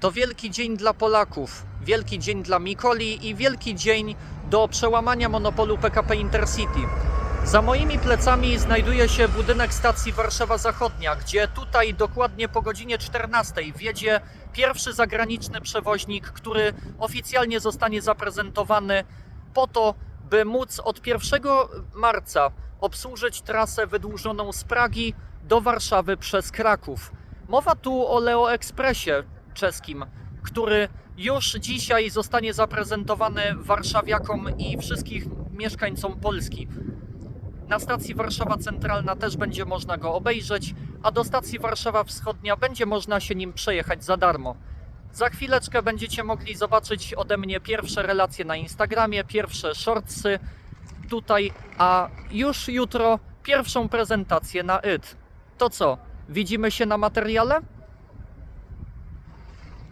To wielki dzień dla Polaków, wielki dzień dla Mikoli i wielki dzień do przełamania monopolu PKP Intercity. Za moimi plecami znajduje się budynek stacji Warszawa Zachodnia, gdzie tutaj dokładnie po godzinie 14 wjedzie pierwszy zagraniczny przewoźnik, który oficjalnie zostanie zaprezentowany po to, by móc od 1 marca obsłużyć trasę wydłużoną z Pragi do Warszawy przez Kraków. Mowa tu o Leo Expressie czeskim, który już dzisiaj zostanie zaprezentowany warszawiakom i wszystkich mieszkańcom Polski. Na stacji Warszawa Centralna też będzie można go obejrzeć, a do stacji Warszawa Wschodnia będzie można się nim przejechać za darmo. Za chwileczkę będziecie mogli zobaczyć ode mnie pierwsze relacje na Instagramie, pierwsze shortsy tutaj, a już jutro pierwszą prezentację na IT. To co, widzimy się na materiale?